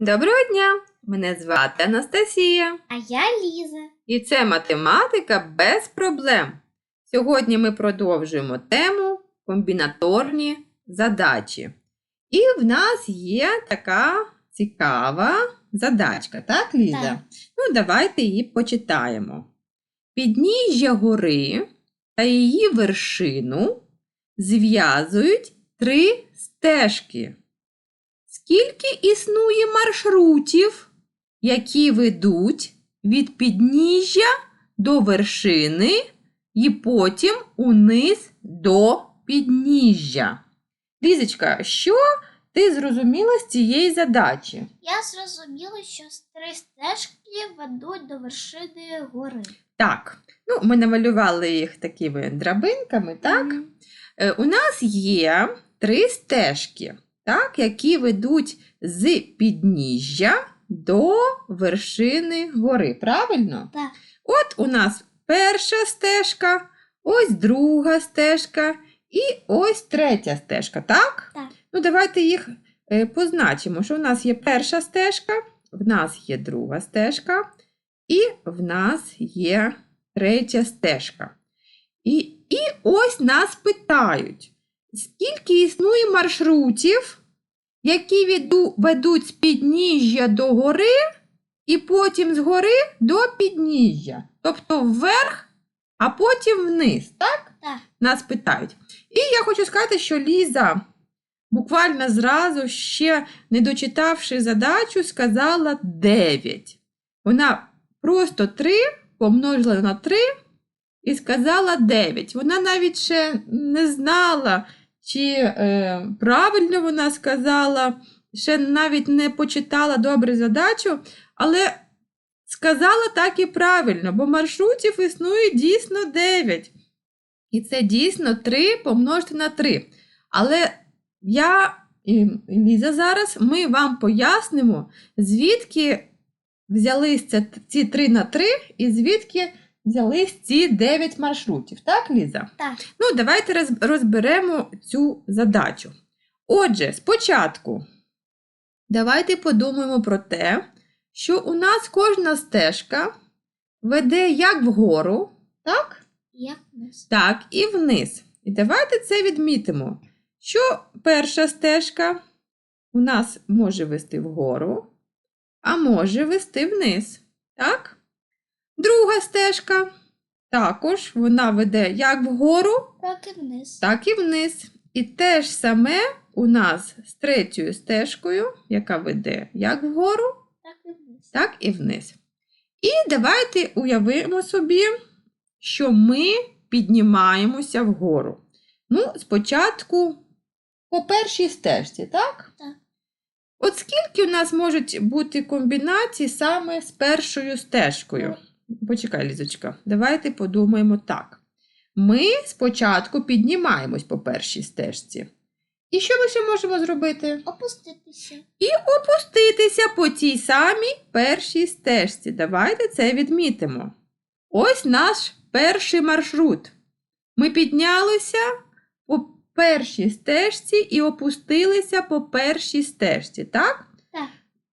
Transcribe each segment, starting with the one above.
Доброго дня! Мене звати Анастасія, А я Ліза. і це математика без проблем. Сьогодні ми продовжуємо тему комбінаторні задачі. І в нас є така цікава задачка, так, Ліза? Так. Ну, давайте її почитаємо. Підніжжя гори та її вершину зв'язують три стежки. Скільки існує маршрутів, які ведуть від підніжжя до вершини і потім униз до підніжжя? Лізочка, що ти зрозуміла з цієї задачі? Я зрозуміла, що три стежки ведуть до вершини гори. Так, ну, ми намалювали їх такими драбинками, так? Мгм. Е, У нас є три стежки, так, які ведуть з підніжжя до вершини гори. Правильно? Так. От у нас перша стежка, ось друга стежка і ось третя стежка, так? Так. Ну, давайте їх е, позначимо, що в нас є перша стежка, в нас є друга стежка, і в нас є третя стежка. І, і ось нас питають, скільки існує маршрутів, які веду, ведуть з підніжжя до гори, і потім з гори до підніжжя. Тобто вверх, а потім вниз. Так? Так. Нас питають. І я хочу сказати, що Ліза буквально зразу, ще не дочитавши задачу, сказала 9. Вона просто 3 помножила на 3 і сказала 9. Вона навіть ще не знала, чи е, правильно вона сказала, ще навіть не почитала добре задачу, але сказала так і правильно, бо маршрутів існує дійсно 9. І це дійсно 3 помножити на 3. Але я і Ліза зараз ми вам пояснимо, звідки взялись це, ці 3 на 3 і звідки взялись ці 9 маршрутів. Так, Ліза? Так. Ну, давайте розберемо цю задачу. Отже, спочатку давайте подумаємо про те, що у нас кожна стежка веде як вгору, так? Як вниз. Так, і вниз. І давайте це відмітимо, що перша стежка у нас може вести вгору, а може вести вниз. Так? Друга стежка також вона веде як вгору, Так і вниз. так і вниз. І те ж саме у нас з третьою стежкою, яка веде як вгору, Так і вниз. так і вниз. І давайте уявимо собі, що ми піднімаємося вгору. Ну, спочатку по першій стежці, так? Так. От скільки у нас можуть бути комбінацій саме з першою стежкою? Почекай, Лізочка, давайте подумаємо так. Ми спочатку піднімаємось по першій стежці. І що ми ще можемо зробити? Опуститися. і опуститися по тій самій першій стежці. Давайте це відмітимо. Ось наш перший маршрут. Ми піднялися по першій стежці і опустилися по першій стежці, так?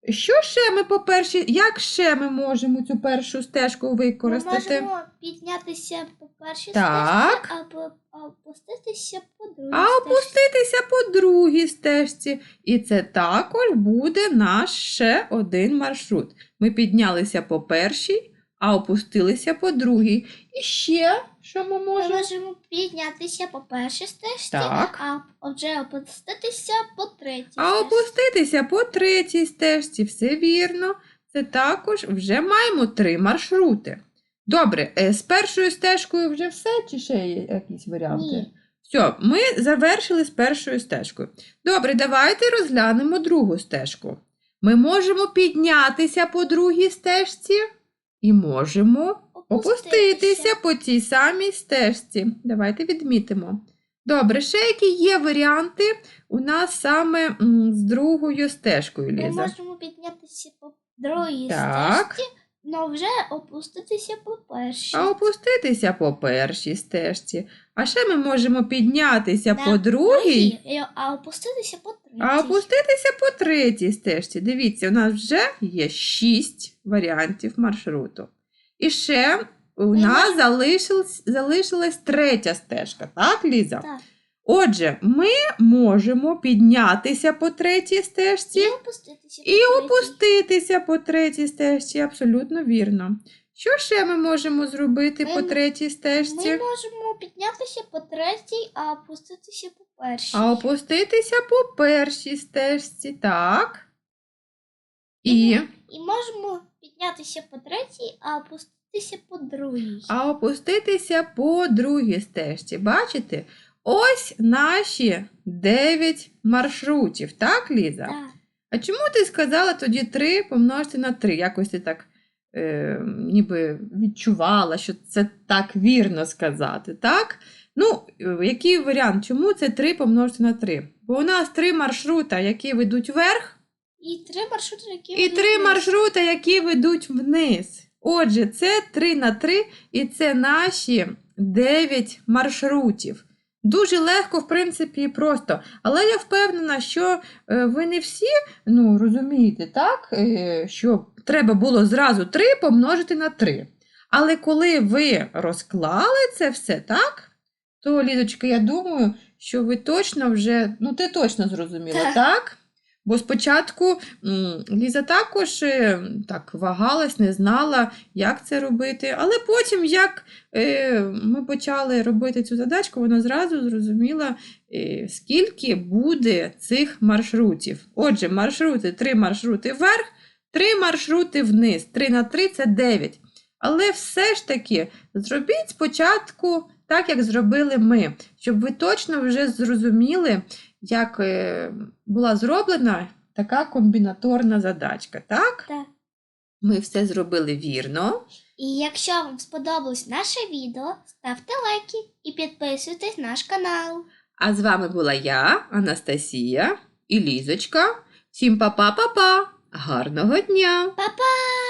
Що ще ми по першій, як ще ми можемо цю першу стежку використати? Ми можемо піднятися по першій Так. стежці, або опуститися по другій А стежці. опуститися по другій стежці. І це також буде наш ще один маршрут. Ми піднялися по першій, а опустилися по другій. І ще, що ми можемо? Ми можемо? піднятися по першій стежці, Так. а вже опуститися по третій А стежці. опуститися по третій стежці. Все вірно. Це також вже маємо три маршрути. Добре, е, з першою стежкою вже все, чи ще є якісь варіанти? Ні. Все, ми завершили з першою стежкою. Добре, давайте розглянемо другу стежку. Ми можемо піднятися по другій стежці і можемо опуститися по тій самій стежці. Давайте відмітимо. Добре, ще які є варіанти у нас саме з другою стежкою, Ми можемо піднятися по другій стежці, але вже опуститися по першій. А опуститися по першій стежці. А ще ми можемо піднятися На по другій. другій, А опуститися по третій. А опуститися по третій стежці. Дивіться, у нас вже є шість варіантів маршруту. І ще у Ми нас можемо- залишилась, залишилась третя стежка, так, Ліза? Так. Отже, ми можемо піднятися по третій стежці І опуститися. і по третій. опуститися по третій стежці, абсолютно вірно. Що ще ми можемо зробити Ми по третій стежці? Ми можемо піднятися по третій, а опуститися по першій. А опуститися по першій стежці, так. І, І можемо піднятися по третій, а опуститися по другій. а опуститися по другій стежці. Бачите? Ось наші 9 маршрутів, так, Ліза? Так. А чому ти сказала тоді 3 помножити на 3? Якось ти так е, ніби відчувала, що це так вірно сказати, так? Ну, е, який варіант? Чому це 3 помножити на 3? Бо у нас три маршрута, які ведуть вверх, І три маршрути, які і ведуть три вниз. маршрути, які ведуть вниз. Отже, це 3 на 3, і це наші 9 маршрутів. Дуже легко, в принципі, і просто. Але я впевнена, що е, ви не всі ну, розумієте, так? е, що треба було зразу 3 помножити на 3. Але коли ви розклали це все, так? То, Лізочка, я думаю, що ви точно вже, ну ти точно зрозуміла, Так. так? Бо спочатку Ліза також е, так вагалась, не знала, як це робити. Але потім, як е, ми почали робити цю задачку, вона зразу зрозуміла, е, скільки буде цих маршрутів. Отже, маршрути, три маршрути вверх, три маршрути вниз. 3 на 3 це 9. Але все ж таки зробіть спочатку так, як зробили ми, щоб ви точно вже зрозуміли, як е, була зроблена така комбінаторна задачка. Так? Так. Ми все зробили вірно. І якщо вам сподобалось наше відео, ставте лайки і підписуйтесь на наш канал. А з вами була я, Анастасія і Лізочка. Всім па-па-па-па! Гарного дня! Па-па!